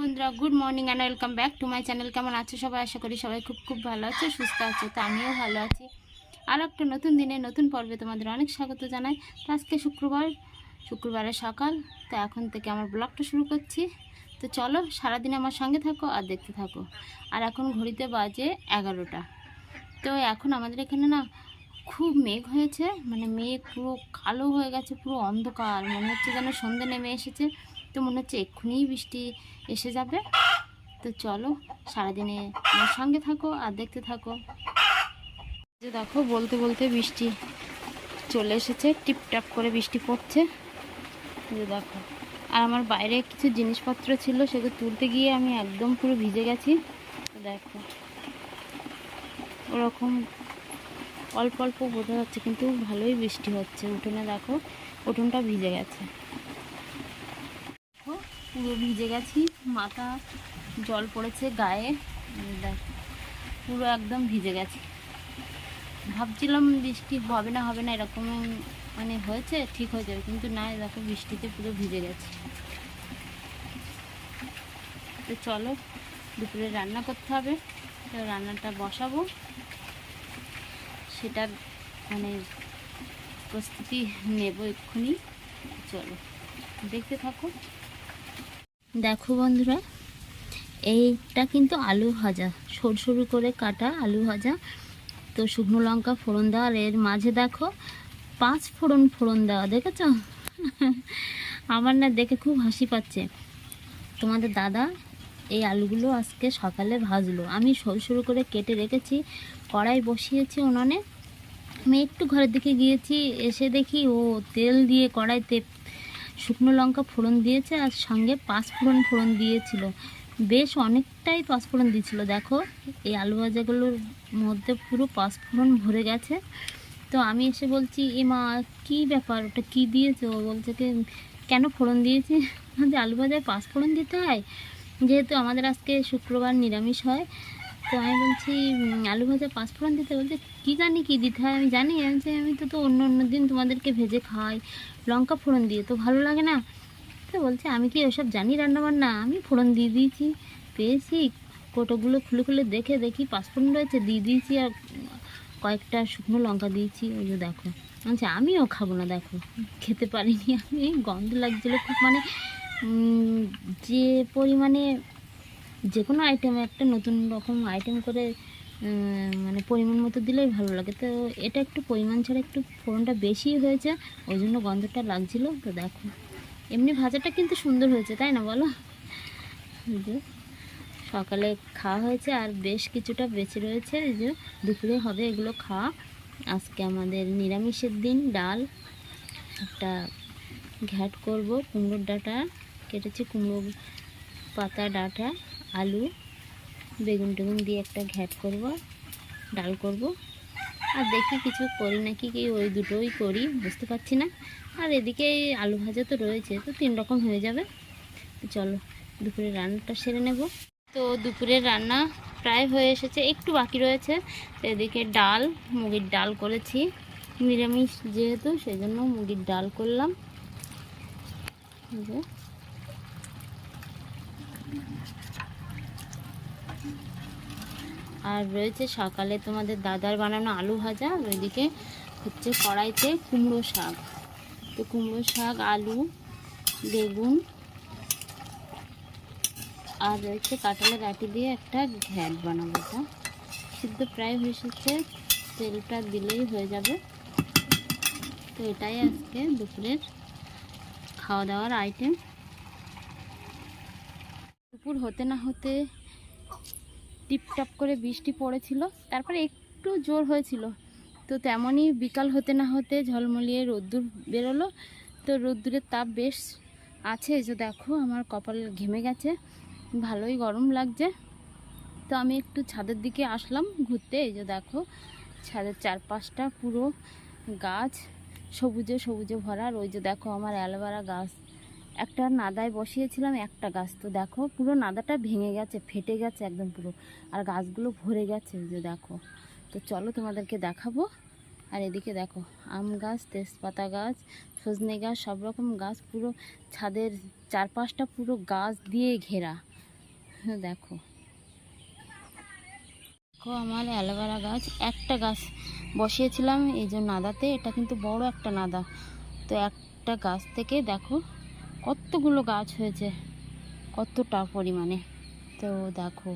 বন্ধুরা good morning and welcome back to my channel কেমন আছো সবাই? আশা করি সবাই খুব খুব ভালো আছে, সুস্থ আছে, তো আমিও ভালো আছি। আর একটা নতুন দিনে, নতুন পর্বে তোমাদের অনেক স্বাগত জানাই। তো আজকে শুক্রবার, শুক্রবারের সকাল, তো এখন থেকে আমার ব্লগটা শুরু করছি। তো চলো, সারাদিন আমার সঙ্গে থাকো আর দেখতে থাকো। আর এখন ঘড়িতে বাজে এগারোটা। তো এখন আমাদের এখানে না, খুব মেঘ হয়েছে। মানে মেঘ পুরো কালো হয়ে গেছে, পুরো অন্ধকার। মনে হচ্ছে যেন সন্ধে নেমে এসেছে। তো মনে হচ্ছে এক্ষুনিই বৃষ্টি এসে যাবে। তো চলো, সারাদিনে আমার সঙ্গে থাকো আর দেখতে থাকো। যে দেখো, বলতে বলতে বৃষ্টি চলে এসেছে, টিপটাপ করে বৃষ্টি পড়ছে। যে দেখো, আর আমার বাইরে কিছু জিনিসপত্র ছিল, সেগুলো তুলতে গিয়ে আমি একদম পুরো ভিজে গেছি। দেখো, ওরকম অল্প অল্প বোঝা যাচ্ছে, কিন্তু ভালোই বৃষ্টি হচ্ছে। উঠোনে দেখো, উঠোনটা ভিজে গেছে। পুরো ভিজে গেছি, মাথা জল পড়েছে গায়ে দেখো, পুরো একদম ভিজে গেছে। ভাবছিলাম বৃষ্টি হবে না হবে না এরকম মানে হয়েছে, ঠিক হয়ে যাবে, কিন্তু না, দেখো বৃষ্টিতে পুরো ভিজে গেছে। তো চলো, দুপুরে রান্না করতে হবে, তো রান্নাটা বসাবো। সেটা মানে প্রস্তুতি নেব এক্ষুনি। চলো, দেখতে থাকো। দেখো বন্ধুরা, এইটা কিন্তু আলু ভাজা। সরু সরু করে কাটা আলু ভাজা। তো শুকনো লঙ্কা ফোড়ন দেওয়া আর এর মাঝে দেখো পাঁচ ফোড়ন ফোড়ন দেওয়া দেখেছ? আমার না দেখে খুব হাসি পাচ্ছে। তোমাদের দাদা এই আলুগুলো আজকে সকালে ভাজলো। আমি সরু সরু করে কেটে রেখেছি, কড়াই বসিয়েছি উনানে। আমি একটু ঘরের দিকে গিয়েছি, এসে দেখি ও তেল দিয়ে কড়াইতে শুকনো লঙ্কা ফোড়ন দিয়েছে আর সঙ্গে পাঁচ ফোড়ন দিয়েছিল। বেশ অনেকটাই পাঁচফোড়ন দিয়েছিল। দেখো, এই আলু ভাজাগুলোর মধ্যে পুরো পাঁচফোড়ন ভরে গেছে। তো আমি এসে বলছি এ মা কী ব্যাপার? ওটা কী দিয়েছ? ও বলছে কি, কেন ফোড়ন দিয়েছি? যে আলু ভাজায় পাঁচফোড়ন দিতে হয়। যেহেতু আমাদের আজকে শুক্রবার নিরামিষ হয় তো আমি বলছি আলু ভাজা পাঁচফোড়ন দিতে বলছে, কী জানি কী দিতে হয়, আমি জানি আমি যে আমি তো তো অন্য অন্য দিন তোমাদেরকে ভেজে খাওয়াই, লঙ্কা ফোড়ন দিয়ে, তো ভালো লাগে না? তো বলছে, আমি কি ওসব জানি রান্নাবান্না? আমি ফোড়ন দিয়ে দিয়েছি, পেয়েছি, কোটোগুলো খুলে খুলে দেখে দেখি পাঁচফোড়ন রয়েছে, দিয়ে দিয়েছি আর কয়েকটা শুকনো লঙ্কা দিয়েছি, ওই যে দেখো। আচ্ছা আমিও খাব না, দেখো, খেতে পারিনি। আমি গন্ধ লাগছিল খুব মানে যে পরিমাণে যে কোনো আইটেম একটা নতুন রকম আইটেম করে মানে পরিমাণ মতো দিলেই ভালো লাগে। তো এটা একটু পরিমাণ ছাড়া একটু ফোড়নটা বেশি হয়েছে, ওই জন্য গন্ধটা লাগছিল। তো দেখো, এমনি ভাজাটা কিন্তু সুন্দর হয়েছে, তাই না বলো? যে, সকালে খাওয়া হয়েছে আর বেশ কিছুটা বেঁচে রয়েছে। যে, দুপুরে হবে এগুলো খাওয়া। আজকে আমাদের নিরামিষের দিন, ডাল। একটা ঘ্যাট করব, কুমড়োর ডাঁটা, কেটেছি কুমড়ো পাতা, ডাঁটা। আলু, বেগুন টেগুন দিয়ে একটা ঘ্যাট করব, ডাল করব। আর দেখি কিছু করি নাকি কি ওই দুটোই করি, বুঝতে পারছি না। আর এদিকে আলু ভাজা তো রয়েছে, তো তিন রকম হয়ে যাবে। চলো দুপুরে রান্নাটা সেরে নেব। তো দুপুরের রান্না প্রায় হয়ে এসেছে, একটু বাকি রয়েছে। তো এদিকে ডাল, মুগির ডাল করেছি। নিরামিষ যেহেতু সেই জন্য মুগির ডাল করলাম এই যে। আর রয়েছে সকালে তোমাদের দাদার বানানো আলু ভাজা, আর ওইদিকে হচ্ছে কড়াইতে কুমড়ো শাক। তো কুমড়ো শাক, আলু, বেগুন, আর রয়েছে কাঁঠালের আটি দিয়ে একটা ঘ্যাট বানাবো এটা। সিদ্ধ প্রায় হয়ে এসেছে, তেলটা দিলেই হয়ে যাবে। তো এটাই আজকে দুপুরের খাওয়া দাওয়ার আইটেম দুপুর হতে না হতে টিপটাপ করে বৃষ্টি পড়েছিল, তারপরে একটু জোর হয়েছিল। তো তেমনই বিকাল হতে না হতে ঝলমলিয়ে রোদ্দুর বেরোলো। তো রোদ্দুরের তাপ বেশ আছে যে দেখো আমার কপাল ঘেমে গেছে, ভালোই গরম লাগছে। তো আমি একটু ছাদের দিকে আসলাম ঘুরতে, এই যে দেখো ছাদের চারপাশটা পুরো গাছ, সবুজে সবুজে ভরা ওই যে দেখো আমার অ্যালোভেরা গাছ। একটা নাদায় বসিয়েছিলাম একটা গাছ। তো দেখো পুরো নাদাটা ভেঙে গেছে ফেটে গেছে একদম পুরো। আর গাছগুলো ভরে গেছে যে দেখো। তো চলো তোমাদেরকে দেখাবো। আর এদিকে দেখো আম গাছ তেজপাতা গাছ সজনে গাছ সব রকম গাছ পুরো ছাদের চারপাশটা পুরো গাছ দিয়ে ঘেরা। হ্যাঁ, দেখো। দেখো আমার অ্যালোভেরা গাছ একটা গাছ বসিয়েছিলাম এই যে নাদাতে এটা কিন্তু বড় একটা নাদা। তো একটা গাছ থেকে দেখো কতগুলো গাছ হয়েছে, কতটা পরিমাণে। তো দেখো,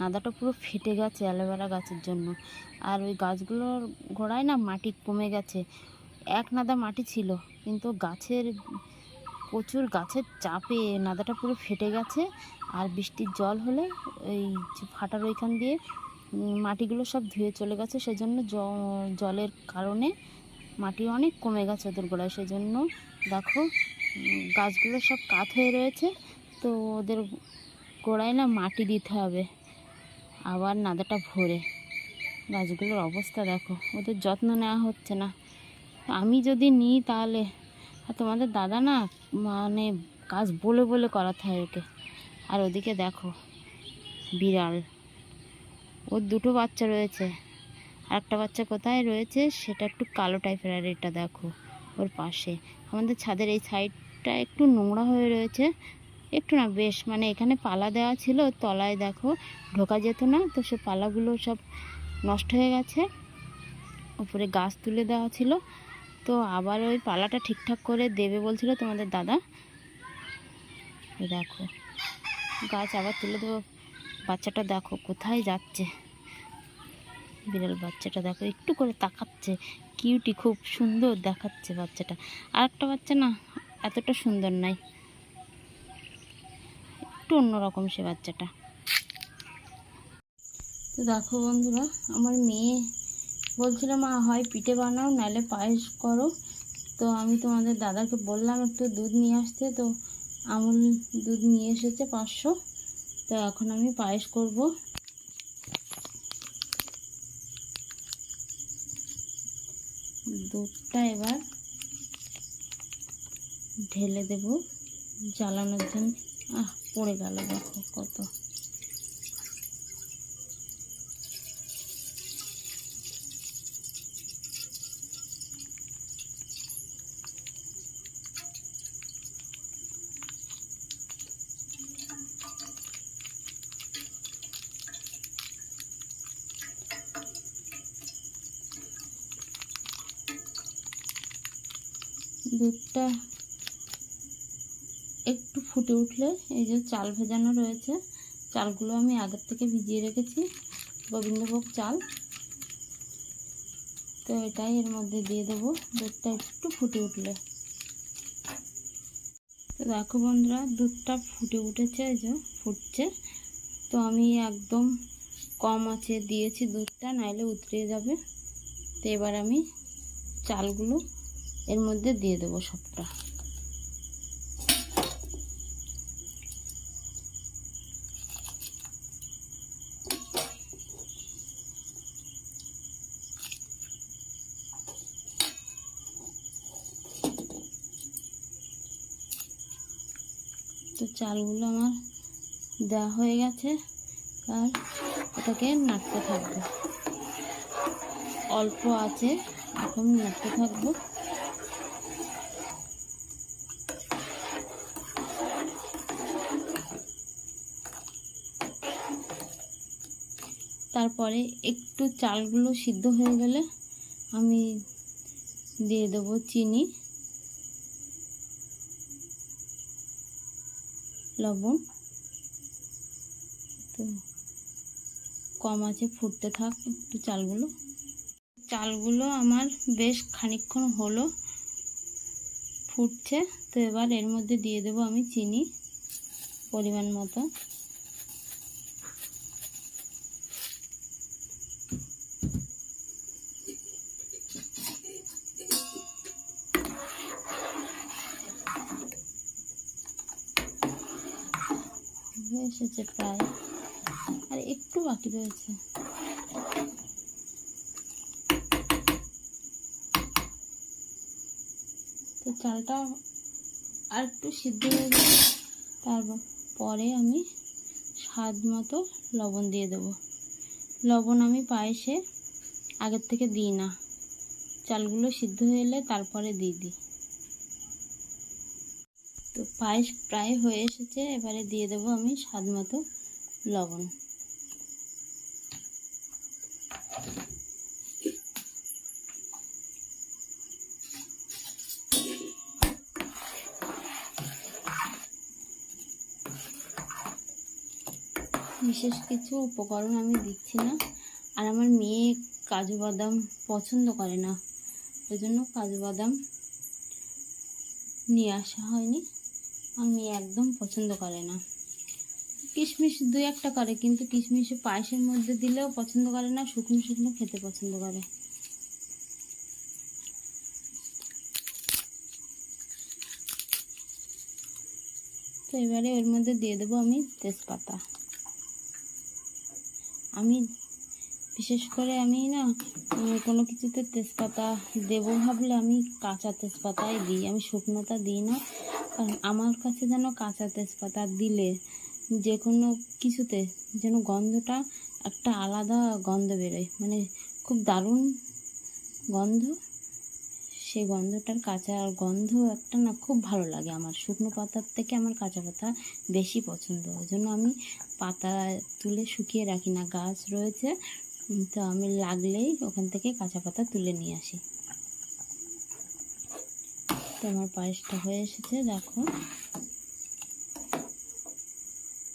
নাদাটা পুরো ফেটে গেছে অ্যালোভেরা গাছের জন্য। আর ওই গাছগুলোর গোড়ায় না মাটি কমে গেছে। এক নাদা মাটি ছিল, কিন্তু গাছের, প্রচুর গাছের চাপে নাদাটা পুরো ফেটে গেছে। আর বৃষ্টির জল হলে ওই ফাটার ওইখান দিয়ে মাটিগুলো সব ধুয়ে চলে গেছে। সেজন্য জলের কারণে মাটি অনেক কমে গেছে ওদের গোড়ায়। সেজন্য দেখো গাছগুলো সব কাত হয়ে রয়েছে, তো ওদের গোড়ায় না মাটি দিতে হবে। আবার নাদাটা ভরে। গাছগুলোর অবস্থা দেখো, ওদের যত্ন নেওয়া হচ্ছে না। আমি যদি নিই তাহলে তোমাদের দাদা না মানে কাজ বলে বলে করাতে হয় ওকে। আর ওদিকে দেখো, বিড়াল। ওর দুটো বাচ্চা রয়েছে। আর একটা বাচ্চা কোথায় রয়েছে সেটা একটু কালো টাইপের আর এটা দেখো, ওর পাশে। আমাদের ছাদের এই সাইডটা একটু নোংরা হয়ে রয়েছে। একটু না, বেশ মানে এখানে পালা দেওয়া ছিল, তলায় দেখো ঢোকা যেত না, তো সে পালাগুলো সব নষ্ট হয়ে গেছে। উপরে গাছ তুলে দেওয়া ছিল। তো আবার ওই পালাটা ঠিকঠাক করে দেবে বলছিল তোমাদের দাদা। দেখো, গাছ আবার তুলে দেবো। বাচ্চাটা দেখো কোথায় যাচ্ছে। বিড়াল বাচ্চাটা দেখো একটু করে তাকাচ্ছে। কিউটি, খুব সুন্দর দেখাচ্ছে বাচ্চাটা। আর একটা বাচ্চা না এতটা সুন্দর নাই একটু অন্যরকম সে বাচ্চাটা। তো দেখো বন্ধুরা, আমার মেয়ে বলছিল, মা, হয় পিঠে বানাও, নাহলে পায়েস করো। তো আমি তোমাদের দাদাকে বললাম, একটু দুধ নিয়ে আসতে। তো আমুল দুধ নিয়ে এসেছে পাঁচশো। তো এখন আমি পায়েস করব। দুধটা এবার ঢেলে দেব জ্বালানোর জন্য। আহ পড়ে গেল দেখো কত। দুধটা একটু ফুটে উঠলে এই যে চাল ভেজানো রয়েছে, চালগুলো আমি আগের থেকে ভিজিয়ে রেখেছি, গোবিন্দভোগ চাল। তো এটাই এর মধ্যে দিয়ে দেবো, দুধটা একটু ফুটে উঠলে। তো দেখো বন্ধুরা, দুধটা ফুটে উঠেছে, এই যে ফুটছে। তো আমি একদম কম আছে দিয়েছি দুধটা, নাইলে উতরে যাবে। তো এবার আমি চালগুলো এর মধ্যে দিয়ে দেবো সবটা তো চালগুলো আমার দেওয়া হয়ে গেছে আর ওটাকে নাড়তে থাকব। অল্প আছে, এখন নাড়তে থাকব। তারপরে একটু চালগুলো সিদ্ধ হয়ে গেলে আমি দিয়ে দেবো চিনি। লবণ। তো কম আছে, ফুটতে থাক একটু চালগুলো। চালগুলো আমার বেশ খানিকক্ষণ হলো ফুটছে। তো এবার এর মধ্যে দিয়ে দেবো আমি চিনি পরিমাণ মতো। হয়ে এসেছে প্রায়। আর একটু বাকি রয়েছে। তো চালটা আর একটু সিদ্ধ হয়ে গেলে তারপরে আমি স্বাদ মতো লবণ দিয়ে দেবো। লবণ আমি পায়েসে আগের থেকে দিই না। চালগুলো সিদ্ধ হয়ে এলে তারপরে দিয়ে দিই। তো পায়েস প্রায় হয়ে এসেছে, এবারে দিয়ে দেবো আমি স্বাদ মতো লবণ। বিশেষ কিছু উপকরণ আমি দিচ্ছি না, আর আমার মেয়ে কাজু বাদাম পছন্দ করে না, ওই জন্য কাজু বাদাম নিয়ে আসা হয়নি। মেয়ে একদম পছন্দ করে না। কিশমিশ দু একটা করে, কিন্তু কিশমিশ পায়েসের মধ্যে দিলেও পছন্দ করে না, শুকনো শুকনো খেতে পছন্দ করে। তো এবারে ওর মধ্যে দিয়ে দেবো আমি তেজপাতা। আমি বিশেষ করে আমি না কোনো কিছুতে তেজপাতা দেবো ভাবলে আমি কাঁচা তেজপাতাই দিই। আমি শুকনোটা দিই না কারণ আমার কাছে যেন কাঁচা তেজপাতা দিলে যে কোনো কিছুতে যেন গন্ধটা একটা আলাদা গন্ধ বেরোয়। মানে খুব দারুণ গন্ধ। সেই গন্ধটার কাঁচা গন্ধ একটা না খুব ভালো লাগে আমার। শুকনো পাতার থেকে আমার কাঁচা পাতা বেশি পছন্দ। ওই জন্য আমি পাতা তুলে শুকিয়ে রাখি না, গাছ রয়েছে, তো আমি লাগলেই ওখান থেকে কাঁচা পাতা তুলে নিয়ে আসি। তো আমার পায়েসটা হয়ে এসেছে, দেখো।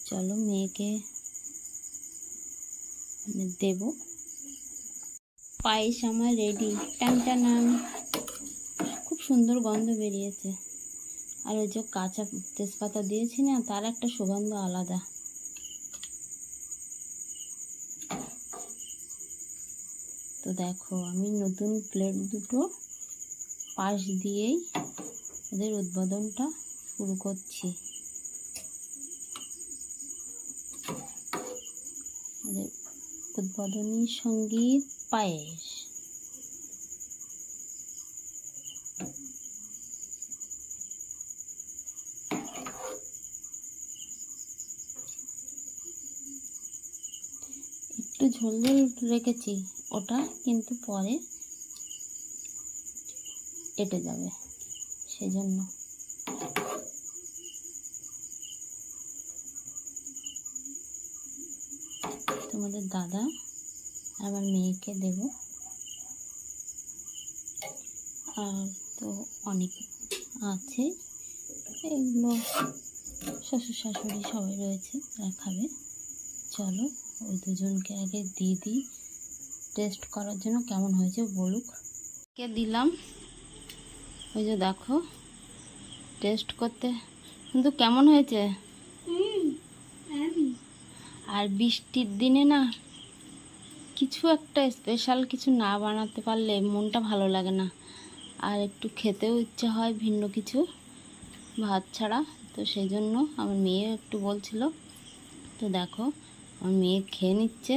চলো মেয়েকে মানে দেব। পায়েস আমার রেডি টান টানান খুব সুন্দর গন্ধ বেরিয়েছে। আর ওই যে কাঁচা তেজপাতা দিয়েছি না, তার একটা সুগন্ধ আলাদা। তো দেখো, আমি নতুন প্লেট দুটো পাশ দিয়েই ওদের উদ্বোধনটা শুরু করছি। উদ্বোধনী সংগীত পায়েস। একটু ঝোল ঝোল রেখেছি, ওটা কিন্তু পরে কেটে যাবে, সেজন্য। তোমাদের দাদা আমার মেয়েকে দেব। আর তো অনেক আছে, এগুলো শ্বশুর শাশুড়ি সবাই রয়েছে, তারা খাবে। চলো, ওই দুজনকে আগে দিয়ে দিই। টেস্ট করার জন্য কেমন হয়েছে বলুক। কে দিলাম? ওই যে দেখো টেস্ট করতে। কিন্তু কেমন হয়েছে? আর বৃষ্টির দিনে না কিছু একটা স্পেশাল কিছু না বানাতে পারলে মনটা ভালো লাগে না। আর একটু খেতেও ইচ্ছে হয় ভিন্ন কিছু ভাত ছাড়া। তো সেই জন্য আমার মেয়ে একটু বলছিল তো দেখো আমার মেয়ে খেয়ে নিচ্ছে।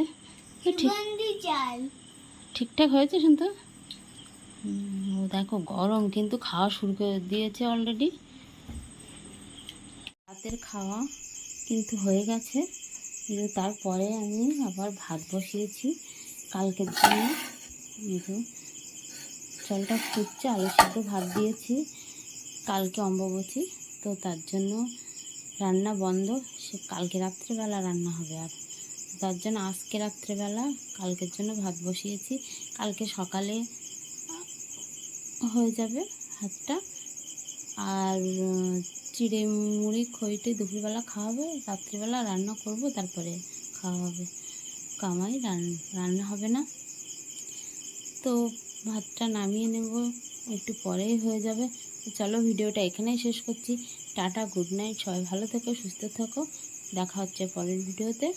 ঠিকঠাক হয়েছে শুনতো? দেখো গরম কিন্তু খাওয়া শুরু করে দিয়েছে অলরেডি রাতের খাওয়া কিন্তু হয়ে গেছে, কিন্তু তারপরে আমি আবার ভাত বসিয়েছি। কালকের জন্য কিন্তু চালটা ফুটছে, আলু সিদ্ধ ভাত দিয়েছি, কালকে অম্ববতী তো তার জন্য রান্না বন্ধ। সে কালকে রাত্রেবেলা রান্না হবে আর। তার জন্য আজকে রাত্রেবেলা, কালকের জন্য ভাত বসিয়েছি। কালকে সকালে হয়ে যাবে ভাতটা আর চিড়ে মুড়ি খইটে দুপুরবেলা খাওয়া হবে রাত্রিবেলা রান্না করব, তারপরে খাওয়া হবে। কামাই, রান- রান্না হবে না। তো ভাতটা নামিয়ে নেব, একটু পরেই হয়ে যাবে। চলো ভিডিওটা এখানেই শেষ করছি। টাটা, গুড নাইট, সবাই ভালো থেকো, সুস্থ থাকো। দেখা হচ্ছে পরের ভিডিওতে।